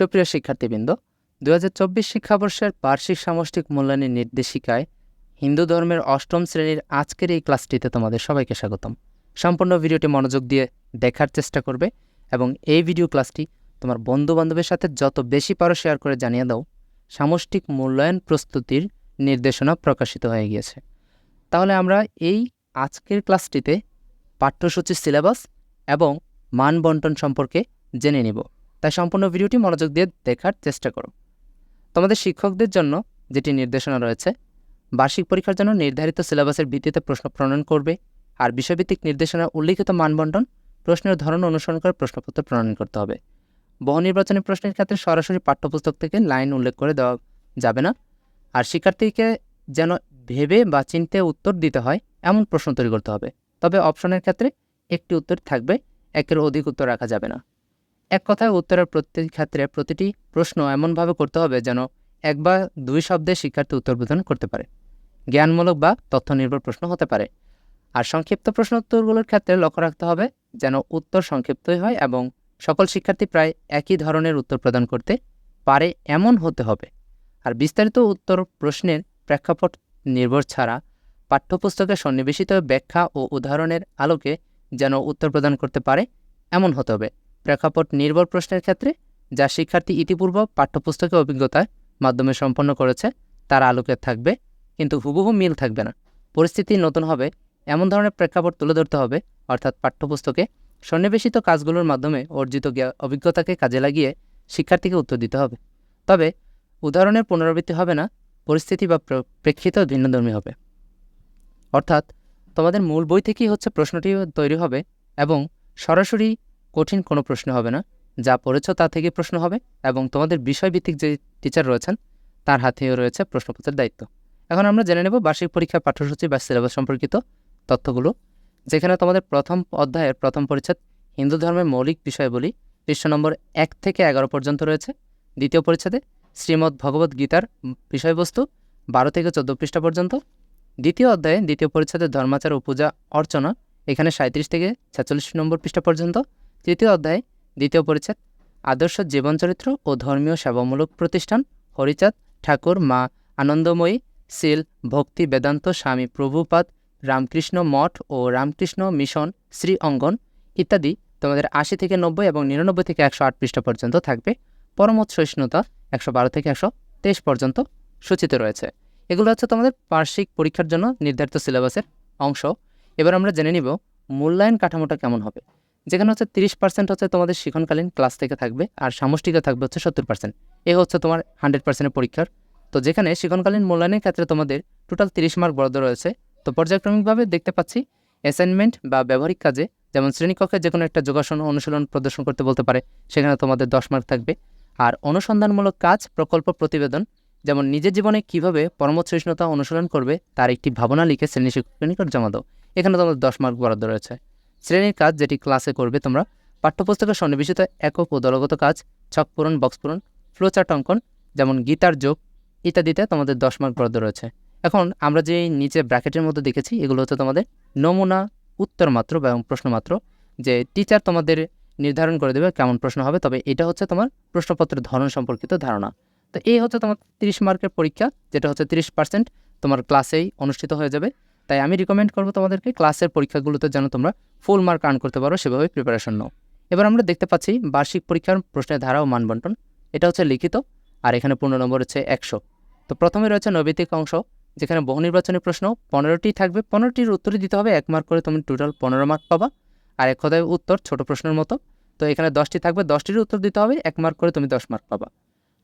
সুপ্রিয় শিক্ষার্থীবৃন্দ দু হাজার চব্বিশ শিক্ষাবর্ষের বার্ষিক সামষ্টিক মূল্যায়নের নির্দেশিকায় হিন্দু ধর্মের অষ্টম শ্রেণির আজকের এই ক্লাসটিতে তোমাদের সবাইকে স্বাগতম। সম্পূর্ণ ভিডিওটি মনোযোগ দিয়ে দেখার চেষ্টা করবে এবং এই ভিডিও ক্লাসটি তোমার বন্ধু বান্ধবের সাথে যত বেশি পারো শেয়ার করে জানিয়ে দাও, সামষ্টিক মূল্যায়ন প্রস্তুতির নির্দেশনা প্রকাশিত হয়ে গিয়েছে। তাহলে আমরা এই আজকের ক্লাসটিতে পাঠ্যসূচির সিলেবাস এবং মান বন্টন সম্পর্কে জেনে নিব। তাই সম্পূর্ণ ভিডিওটি মনোযোগ দিয়ে দেখার চেষ্টা করো। তোমাদের শিক্ষকদের জন্য যেটি নির্দেশনা রয়েছে, বার্ষিক পরীক্ষার জন্য নির্ধারিত সিলেবাসের ভিত্তিতে প্রশ্ন প্রণয়ন করবে আর বিষয়ভিত্তিক নির্দেশনা উল্লিখিত মানবন্টন প্রশ্নের ধরন অনুসরণ করে প্রশ্নপত্র প্রণয়ন করতে হবে। বহু নির্বাচনী প্রশ্নের ক্ষেত্রে সরাসরি পাঠ্যপুস্তক থেকে লাইন উল্লেখ করে দেওয়া যাবে না আর শিক্ষার্থীকে যেন ভেবে বা চিনতে উত্তর দিতে হয় এমন প্রশ্ন তৈরি করতে হবে। তবে অপশনের ক্ষেত্রে একটি উত্তর থাকবে, একের অধিক উত্তর রাখা যাবে না। এক কথায় উত্তরের প্রত্যেক ক্ষেত্রে প্রতিটি প্রশ্ন এমনভাবে করতে হবে যেন এক বা দুই শব্দে শিক্ষার্থী উত্তর প্রদান করতে পারে। জ্ঞানমূলক বা তথ্য নির্ভর প্রশ্ন হতে পারে। আর সংক্ষিপ্ত প্রশ্ন উত্তরগুলোর ক্ষেত্রে লক্ষ্য রাখতে হবে যেন উত্তর সংক্ষিপ্তই হয় এবং সকল শিক্ষার্থী প্রায় একই ধরনের উত্তর প্রদান করতে পারে এমন হতে হবে। আর বিস্তারিত উত্তর প্রশ্নের প্রেক্ষাপট নির্ভর ছাড়া পাঠ্যপুস্তকে সন্নিবেশিত ব্যাখ্যা ও উদাহরণের আলোকে যেন উত্তর প্রদান করতে পারে এমন হতে হবে। প্রেক্ষাপট নির্ভর প্রশ্নের ক্ষেত্রে, যা শিক্ষার্থী ইতিপূর্ব পাঠ্যপুস্তকে অভিজ্ঞতার মাধ্যমে সম্পন্ন করেছে, তার আলোকে থাকবে, কিন্তু হুবহু মিল থাকবে না। পরিস্থিতি নতুন হবে, এমন ধরনের প্রেক্ষাপট তুলে ধরতে হবে, অর্থাৎ পাঠ্যপুস্তকে সন্নিবেশিত কাজগুলোর মাধ্যমে অর্জিত অভিজ্ঞতাকে কাজে লাগিয়ে শিক্ষার্থীকে উত্তর দিতে হবে। তবে, উদাহরণের পুনরাবৃত্তি হবে না, পরিস্থিতি বা প্রেক্ষিত ভিন্নধর্মী হবে। অর্থাৎ, তোমাদের মূল বই থেকেই হচ্ছে প্রশ্নটি তৈরি হবে এবং সরাসরি কঠিন কোনো প্রশ্ন হবে না। যা পড়েছ তা থেকে প্রশ্ন হবে এবং তোমাদের বিষয়ভিত্তিক যে টিচার রয়েছেন, তার হাতেও রয়েছে প্রশ্নপত্রের দায়িত্ব। এখন আমরা জেনে নেব বার্ষিক পরীক্ষার পাঠ্যসূচি বা সিলেবাস সম্পর্কিত তথ্যগুলো, যেখানে তোমাদের প্রথম অধ্যায়ের প্রথম পরিচ্ছেদ হিন্দু ধর্মের মৌলিক বিষয়বলি পৃষ্ঠ নম্বর এক থেকে এগারো পর্যন্ত রয়েছে। দ্বিতীয় পরিচ্ছেদে শ্রীমদ্ ভগবদ্ গীতার বিষয়বস্তু বারো থেকে চোদ্দ পৃষ্ঠা পর্যন্ত। দ্বিতীয় অধ্যায়ে দ্বিতীয় পরিচ্ছেদে ধর্মাচার ও পূজা অর্চনা, এখানে সাঁত্রিশ থেকে ছেচল্লিশ নম্বর পৃষ্ঠা পর্যন্ত। তৃতীয় অধ্যায়ে, দ্বিতীয় পরিচ্ছেদ, আদর্শ জীবনচরিত্র ও ধর্মীয় সেবামূলক প্রতিষ্ঠান, হরিচাঁদ, ঠাকুর, মা, আনন্দময়ী সিল ভক্তি, বেদান্ত, স্বামী, প্রভুপাদ, রামকৃষ্ণ মঠ ও রামকৃষ্ণ মিশন, শ্রী অঙ্গন ইত্যাদি তোমাদের আশি থেকে নব্বই এবং নিরানব্বই থেকে একশো আট পৃষ্ঠা পর্যন্ত থাকবে। পরমত সহিষ্ণুতা একশো বারো থেকে একশো তেইশ পর্যন্ত সূচিত রয়েছে। এগুলো হচ্ছে তোমাদের বার্ষিক পরীক্ষার জন্য নির্ধারিত সিলেবাসের অংশ। এবার আমরা জেনে নিব মূল্যায়ন কাঠামোটা কেমন হবে। যেখানে হচ্ছে তিরিশ পার্সেন্ট হচ্ছে তোমাদের শিক্ষণকালীন ক্লাস থেকে থাকবে, আর সামষ্টিকে থাকবে হচ্ছে সত্তর পার্সেন্ট এ হচ্ছে তোমার হান্ড্রেড পার্সেন্টের পরীক্ষার। তো যেখানে শিক্ষণকালীন মূল্যায়নের ক্ষেত্রে তোমাদের টোটাল তিরিশ মার্ক বরাদ্দ রয়েছে। তো পর্যায়ক্রমিকভাবে দেখতে পাচ্ছি অ্যাসাইনমেন্ট বা ব্যবহারিক কাজে যেমন শ্রেণীকক্ষে যে কোনো একটা যোগাসন অনুশীলন প্রদর্শন করতে বলতে পারে, সেখানে তোমাদের দশ মার্ক থাকবে। আর অনুসন্ধানমূলক কাজ, প্রকল্প প্রতিবেদন, যেমন নিজের জীবনে কীভাবে পরমত সহিষ্ণুতা অনুশীলন করবে, তার একটি ভাবনা লিখে শ্রেণি শিক্ষকের নিকট জমা দাও। এখানে তোমাদের দশ মার্ক বরাদ্দ রয়েছে। শ্রেণির কাজ যেটি ক্লাসে করবে তোমরা পাঠ্যপুস্তকের সন্নিবেশিত একক ও দলগত কাজ, ছক পূরণ, বক্স পূরণ ফ্লোচার্ট অঙ্কন, যেমন গীতার যোগ ইত্যাদিতে তোমাদের দশ মার্ক বরাদ্দ রয়েছে। এখন আমরা যে নিচে ব্র্যাকেটের মধ্যে দেখেছি, এগুলো হচ্ছে তোমাদের নমুনা, উত্তর মাত্র বা এবং প্রশ্নমাত্র যে টিচার তোমাদের নির্ধারণ করে দেবে কেমন প্রশ্ন হবে, তবে এটা হচ্ছে তোমার প্রশ্নপত্রের ধরন সম্পর্কিত ধারণা। তো এই হচ্ছে তোমার তিরিশ মার্কের পরীক্ষা, যেটা হচ্ছে তিরিশ পার্সেন্ট তোমার ক্লাসেই অনুষ্ঠিত হয়ে যাবে। তাই আমি রিকমেন্ড করব তোমাদেরকে ক্লাসের পরীক্ষাগুলোতে যেন তোমরা ফুল মার্ক আর্ন করতে পারো, সেভাবে প্রিপারেশন নাও। এবার আমরা দেখতে পাচ্ছি বার্ষিক পরীক্ষার প্রশ্নের ধারা ও মানবন্টন। এটা হচ্ছে লিখিত, আর এখানে পূর্ণ নম্বর হচ্ছে একশো। তো প্রথমে রয়েছে নৈবিতিক অংশ, যেখানে বহু নির্বাচনী প্রশ্ন, পনেরোটি থাকবে। পনেরোটির উত্তরই দিতে হবে, এক মার্ক করে তুমি টোটাল পনেরো মার্ক পাবা। আর এক কথায় উত্তর, ছোট প্রশ্নের মতো। তো এখানে দশটি থাকবে, দশটির উত্তর দিতে হবে, এক মার্ক করে তুমি দশ মার্ক পাবা।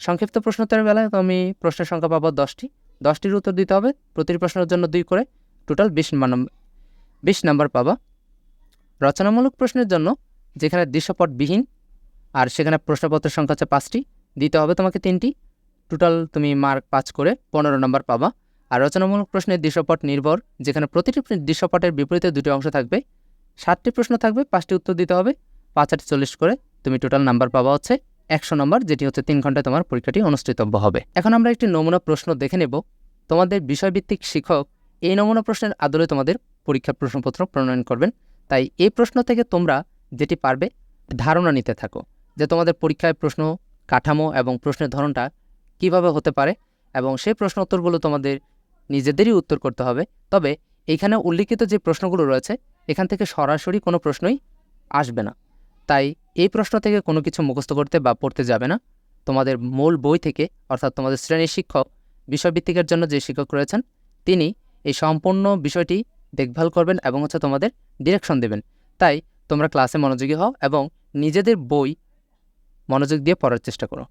সংক্ষিপ্ত প্রশ্নোত্তরের বেলায় তুমি প্রশ্নের সংখ্যা পাবো দশটি। দশটির উত্তর দিতে হবে, প্রতিটি প্রশ্নের জন্য দুই করে। টোটাল বিশ বিশ নাম্বার পাবা। রচনামূলক প্রশ্নের জন্য যেখানে দৃশ্যপটবিহীন আর সেখানে প্রশ্নপত্রের সংখ্যা হচ্ছে পাঁচটি, দিতে হবে তোমাকে তিনটি। টোটাল তুমি মার্ক পাঁচ করে পনেরো নম্বর পাবা। আর রচনামূলক প্রশ্নের দৃশ্যপট নির্ভর, যেখানে প্রতিটি দৃশ্যপটের বিপরীতে দুটি অংশ থাকবে। ষাটটি প্রশ্ন থাকবে, পাঁচটি উত্তর দিতে হবে। পাঁচ আট চল্লিশ করে তুমি টোটাল নাম্বার পাবা হচ্ছে একশো নম্বর যেটি হচ্ছে তিন ঘন্টায় তোমার পরীক্ষাটি অনুষ্ঠিতব্য হবে। এখন আমরা একটি নমুনা প্রশ্ন দেখে নেব। তোমাদের বিষয়ভিত্তিক শিক্ষক এই নমুনা প্রশ্নের আদলে তোমাদের পরীক্ষার প্রশ্নপত্র প্রণয়ন করবেন। তাই এই প্রশ্ন থেকে তোমরা যেটি পারবে, ধারণা নিতে থাকো যে তোমাদের পরীক্ষায় প্রশ্ন কাঠামো এবং প্রশ্নের ধরনটা কীভাবে হতে পারে এবং সেই প্রশ্ন উত্তরগুলো তোমাদের নিজেদেরই উত্তর করতে হবে। তবে এখানে উল্লিখিত যে প্রশ্নগুলো রয়েছে, এখান থেকে সরাসরি কোনো প্রশ্নই আসবে না। তাই এই প্রশ্ন থেকে কোনো কিছু মুখস্থ করতে বা পড়তে যাবে না। তোমাদের মূল বই থেকে, অর্থাৎ তোমাদের শ্রেণির শিক্ষক, বিষয়ভিত্তিকের জন্য যে শিক্ষক রয়েছেন, তিনি এই সম্পূর্ণ বিষয়টি দেখভাল করবেন এবং হচ্ছে তোমাদের ডিরেকশন দেবেন। তাই তোমরা ক্লাসে মনোযোগী হও এবং নিজেদের বই মনোযোগ দিয়ে পড়ার চেষ্টা করো।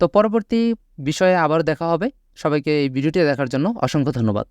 তো পরবর্তী বিষয়ে আবার দেখা হবে। সবাইকে এই ভিডিওটি দেখার জন্য অসংখ্য ধন্যবাদ।